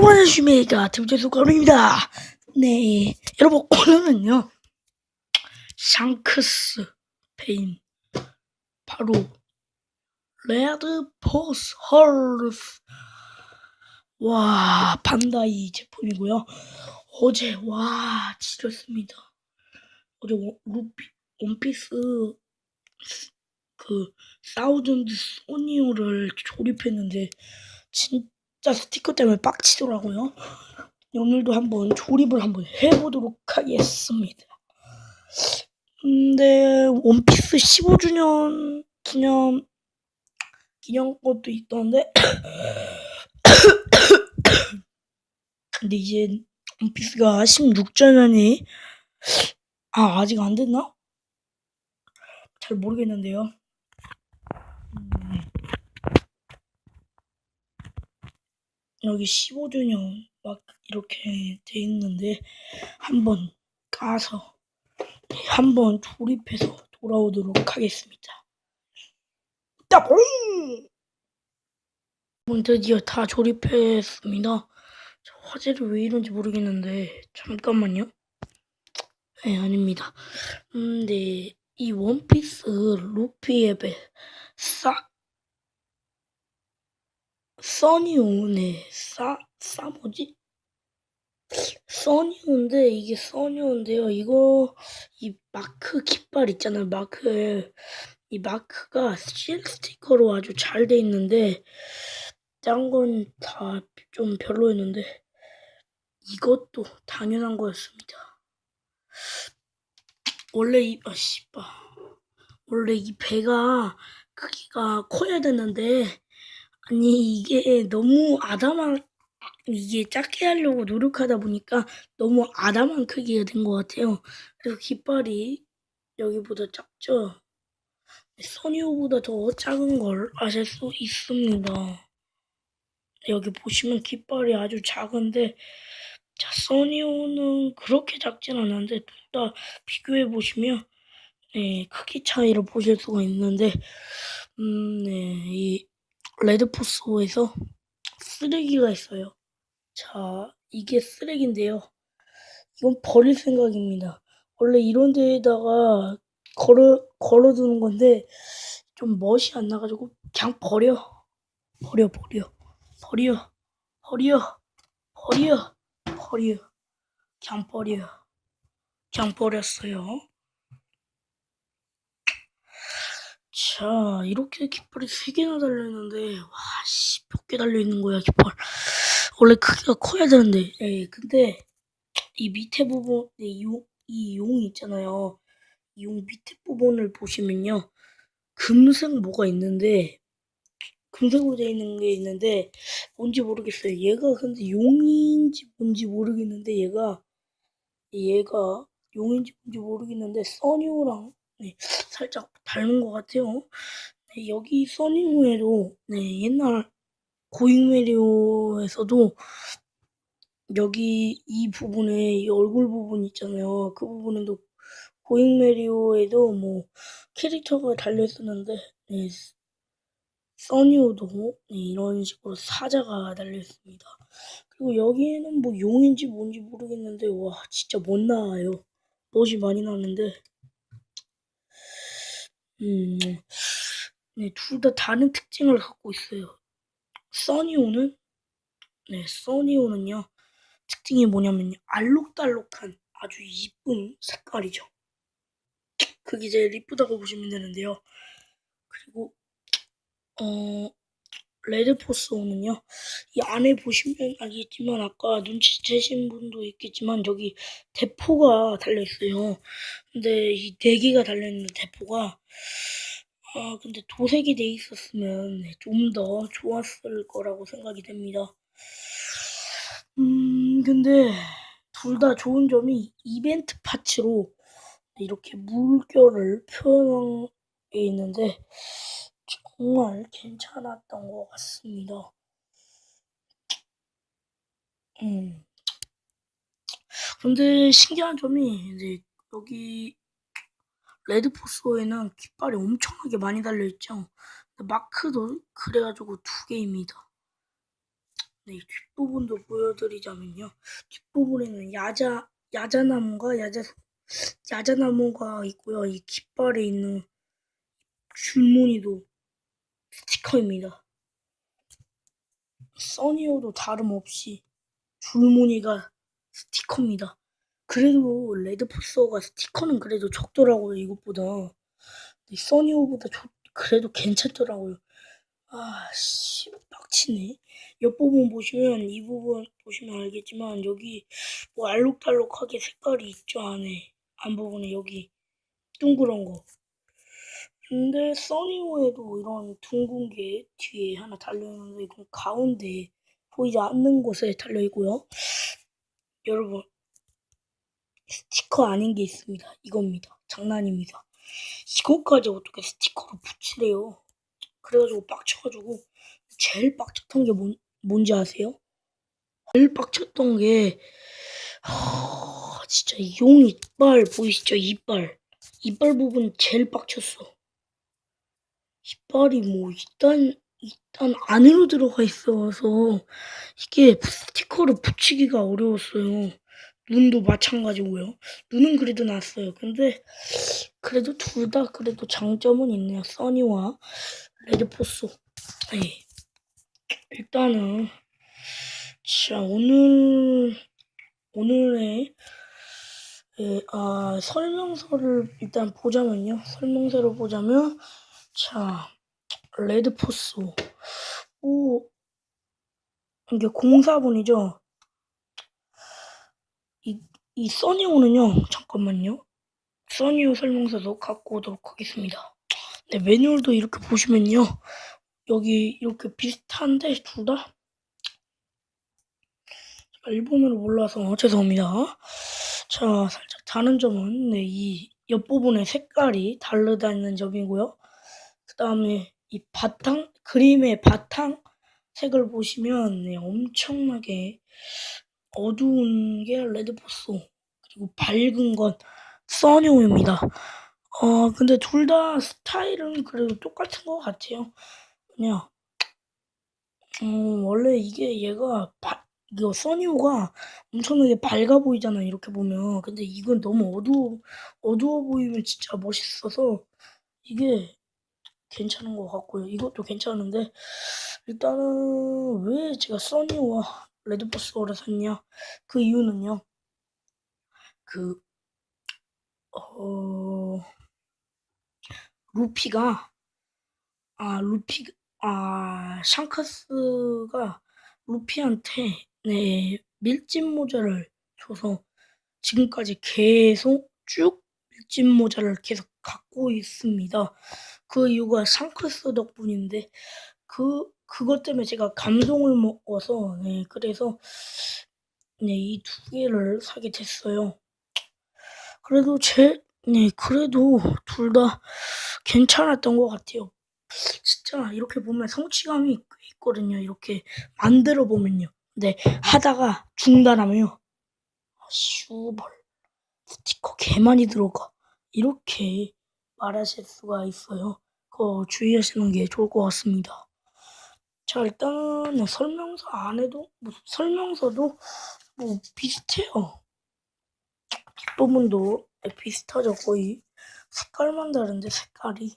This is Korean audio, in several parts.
여러분 안녕하십니까 팀제수 가루입니다. 네 여러분 오늘은요 샹크스 페인 바로 레드 포스 헐스 와 반다이 제품이고요. 어제 와 지렸습니다. 어제 원- 루피 원피스 그 사우전드 소니오를 조립했는데 진 짜 스티커 때문에 빡치더라고요. 오늘도 한번 조립을 한번 해보도록 하겠습니다. 근데 원피스 15주년 기념 기념 것도 있던데 근데 이제 원피스가 16주년이 아 아직 안 됐나? 잘 모르겠는데요. 여기 15주년 막 이렇게 돼 있는데 한번 가서 한번 조립해서 돌아오도록 하겠습니다. 따봉! 드디어 다 조립했습니다. 저 화질이 왜 이런지 모르겠는데 잠깐만요. 네 아닙니다. 음, 네. 이 원피스 루피의 배, 싸, 써니오네, 싸, 싸 뭐지? 써니오인데, 이게 써니오인데요. 이거, 이 마크 깃발 있잖아요, 마크. 이 마크가 실 스티커로 아주 잘 돼 있는데, 딴건다 좀 별로였는데, 이것도 당연한 거였습니다. 원래 이, 아, 씨발. 원래 이 배가 크기가 커야 되는데, 아니, 이게 너무 아담한, 이게 작게 하려고 노력하다 보니까 너무 아담한 크기가 된 것 같아요. 그래서 깃발이 여기보다 작죠? 써니오보다 더 작은 걸 아실 수 있습니다. 여기 보시면 깃발이 아주 작은데, 자, 써니오는 그렇게 작진 않은데, 둘 다 비교해 보시면, 네, 크기 차이를 보실 수가 있는데, 음, 네, 이 레드포스호에서 쓰레기가 있어요. 자, 이게 쓰레기인데요. 이건 버릴 생각입니다. 원래 이런 데에다가 걸어, 걸어두는 건데, 좀 멋이 안 나가지고, 그냥 버려. 버려, 버려. 버려. 버려. 버려. 버려. 그냥 버려. 그냥 버렸어요. 자, 이렇게 깃발이 세 개나 달려있는데, 와, 씨, 몇 개 달려있는 거야, 깃발. 원래 크기가 커야 되는데, 예, 근데, 이 밑에 부분, 네, 이 용, 이 용이 있잖아요. 이 용 밑에 부분을 보시면요. 금색 뭐가 있는데, 금색으로 되어 있는 게 있는데, 뭔지 모르겠어요. 얘가 근데 용인지 뭔지 모르겠는데, 얘가, 얘가 용인지 뭔지 모르겠는데, 써니오랑, 네, 살짝 닮은 것 같아요. 네, 여기 써니오에도, 네, 옛날 고잉메리오에서도 여기 이 부분에 이 얼굴 부분 있잖아요. 그 부분에도 고잉메리오에도 뭐 캐릭터가 달려 있었는데 네, 써니오도 네, 이런 식으로 사자가 달려 있습니다. 그리고 여기에는 뭐 용인지 뭔지 모르겠는데 와 진짜 못 나와요. 멋이 많이 나는데 음, 네, 둘 다 다른 특징을 갖고 있어요. 써니오는 네, 써니오는요. 특징이 뭐냐면요. 알록달록한 아주 이쁜 색깔이죠. 그게 제일 이쁘다고 보시면 되는데요. 그리고 어 레드포스오는요. 이 안에 보시면 알겠지만 아까 눈치채신 분도 있겠지만 여기 대포가 달려 있어요. 근데 이 네 개가 달려 있는 대포가 아 근데 도색이 돼 있었으면 좀 더 좋았을 거라고 생각이 됩니다. 음, 근데 둘 다 좋은 점이 이벤트 파츠로 이렇게 물결을 표현한 게 있는데 정말 괜찮았던 것 같습니다. 음. 근데 신기한 점이 이제 여기 레드포스에는 깃발이 엄청나게 많이 달려 있죠. 마크도 그래가지고 두 개입니다. 네, 뒷부분도 보여드리자면요. 뒷부분에는 야자, 야자나무가 야자, 야자나무가 있고요. 이 깃발에 있는 줄무늬도 스티커입니다. 써니오도 다름없이 줄무늬가 스티커입니다. 그래도 레드포스가 스티커는 그래도 적더라고요, 이것보다. 써니오보다 좋- 그래도 괜찮더라고요. 아, 씨, 빡치네. 옆부분 보시면, 이 부분 보시면 알겠지만, 여기 뭐 알록달록하게 색깔이 있죠, 안에. 앞부분에 여기 둥그런 거. 근데 써니오에도 이런 둥근 게 뒤에 하나 달려있는데, 이건 가운데 보이지 않는 곳에 달려있고요. 여러분, 스티커 아닌 게 있습니다. 이겁니다. 장난입니다. 이거까지 어떻게 스티커로 붙이래요? 그래가지고 빡쳐가지고 제일 빡쳤던 게 뭔, 뭔지 아세요? 제일 빡쳤던 게 하, 진짜 이용 이빨 보이시죠? 이빨 이빨 부분 제일 빡쳤어. 이빨이 뭐 일단 일단 안으로 들어가 있어서 이게 스티커를 붙이기가 어려웠어요. 눈도 마찬가지고요. 눈은 그래도 났어요. 근데 그래도 둘 다 그래도 장점은 있네요. 써니와 레드포스. 네. 일단은 자 오늘 오늘의 예, 아, 설명서를 일단 보자면요. 설명서를 보자면 자 레드포스 오 이게 공사본이죠. 이, 이 써니오는요, 잠깐만요. 써니오 설명서도 갖고 오도록 하겠습니다. 네, 매뉴얼도 이렇게 보시면요. 여기 이렇게 비슷한데, 둘 다? 제가 일본어를 몰라서 죄송합니다. 자, 살짝 다른 점은, 네, 이 옆부분의 색깔이 다르다는 점이고요. 그 다음에 이 바탕, 그림의 바탕 색을 보시면, 네, 엄청나게 어두운 게 레드포스 그리고 밝은 건 써니오입니다. 어 근데 둘 다 스타일은 그래도 똑같은 것 같아요. 그냥 음 원래 이게 얘가 바, 이거 써니오가 엄청나게 밝아 보이잖아 이렇게 보면 근데 이건 너무 어두워 어두워 보이면 진짜 멋있어서 이게 괜찮은 것 같고요. 이것도 괜찮은데 일단은 왜 제가 써니오와 레드버스를 샀냐? 그 이유는요. 그, 어, 루피가, 아, 루피, 아, 샹크스가 루피한테, 네, 밀짚 모자를 줘서 지금까지 계속 쭉 밀짚 모자를 계속 갖고 있습니다. 그 이유가 샹크스 덕분인데, 그, 그것 때문에 제가 감동을 먹어서, 네, 그래서, 네, 이 두 개를 사게 됐어요. 그래도 제, 네, 그래도 둘 다 괜찮았던 것 같아요. 진짜 이렇게 보면 성취감이 꽤 있거든요. 이렇게 만들어 보면요. 근데 하다가 중단하면요. 아, 슈벌 스티커 개 많이 들어가. 이렇게 말하실 수가 있어요. 그거 주의하시는 게 좋을 것 같습니다. 자, 일단 설명서 안에도 뭐 설명서도 뭐 비슷해요. 뒷부분도 비슷하죠, 거의. 색깔만 다른데 색깔이.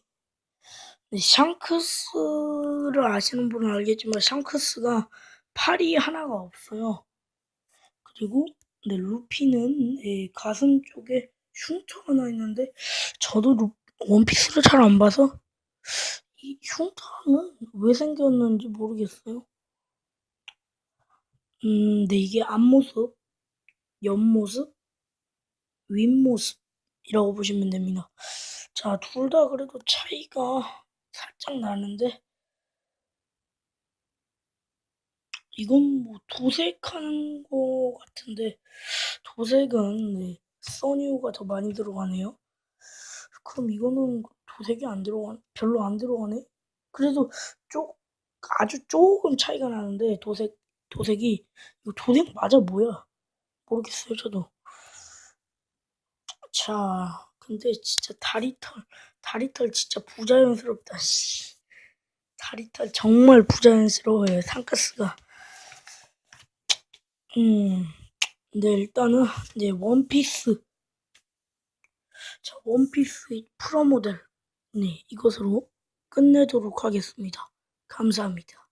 네, 샹크스를 아시는 분은 알겠지만 샹크스가 팔이 하나가 없어요. 그리고 네, 루피는 네, 가슴 쪽에 흉터 하나 있는데 저도 루, 원피스를 잘 안 봐서 이 흉터는 왜 생겼는지 모르겠어요. 음, 네, 이게 앞모습, 옆모습, 윗모습이라고 보시면 됩니다. 자, 둘 다 그래도 차이가 살짝 나는데 이건 뭐 도색하는 거 같은데 도색은 네, 써니오가 더 많이 들어가네요. 그럼 이거는 도색이 안 들어가 별로 안 들어가네. 그래도 쪽 아주 조금 차이가 나는데 도색 도색이 이거 도색 맞아 뭐야 모르겠어요 저도. 자, 근데 진짜 다리털 다리털 진짜 부자연스럽다. 씨. 다리털 정말 부자연스러워요 상카스가. 음, 네, 일단은, 이제 원피스. 자, 원피스의 프로모델. 네, 이것으로 끝내도록 하겠습니다. 감사합니다.